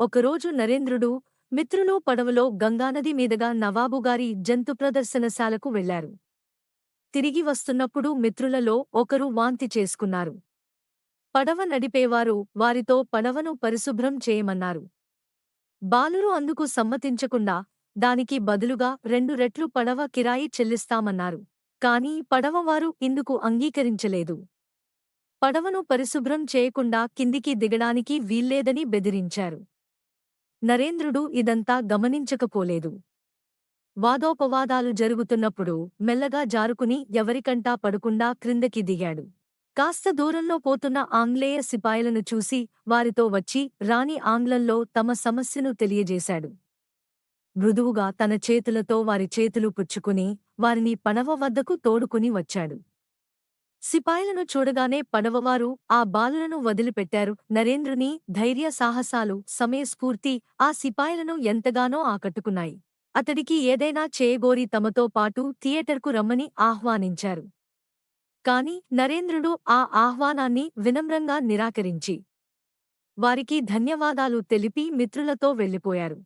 ఒకరోజు నరేంద్రుడు మిత్రులు పడవలో గంగానది మీదుగా నవాబుగారి జంతు ప్రదర్శనశాలకు వెళ్ళారు తిరిగి వస్తున్నప్పుడు మిత్రులలో ఒకరు వాంతి చేసుకున్నారు. పడవ నడిపేవారు వారితో పడవను పరిశుభ్రం చేయమన్నారు. బాలురు అందుకు సమ్మతించకుండా దానికి బదులుగా రెండు రెట్లు పడవ కిరాయి చెల్లిస్తామన్నారు. కాని పడవవారు ఇందుకు అంగీకరించలేదు. పడవను పరిశుభ్రం చేయకుండా కిందికి దిగడానికి వీల్లేదని బెదిరించారు. నరేంద్రుడు ఇదంతా గమనించకపోలేదు. వాదోపవాదాలు జరుగుతున్నప్పుడు మెల్లగా జారుకుని ఎవరికంటా పడకుండా క్రిందకి దిగాడు. కాస్త దూరంలో పోతున్న ఆంగ్లేయ సిపాయిలను చూసి వారితో వచ్చి రాణి ఆంగ్లంలో తమ సమస్యను తెలియజేశాడు. మృదువుగా తన చేతులతో వారి చేతులు పుచ్చుకుని వారిని పడవ వద్దకు తోడుకుని వచ్చాడు. సిపాయిలను చూడగానే పడవవారు ఆ బాలులను వదిలిపెట్టారు. నరేంద్రుని ధైర్య సాహసాలు సమయస్ఫూర్తి ఆ సిపాయిలను ఎంతగానో ఆకట్టుకున్నాయి. అతడికి ఏదైనా చేయగోరి తమతో పాటు థియేటర్కు రమ్మని ఆహ్వానించారు. కాని నరేంద్రుడు ఆ ఆహ్వానాన్ని వినమ్రంగా నిరాకరించి వారికి ధన్యవాదాలు తెలిపి మిత్రులతో వెళ్ళిపోయారు.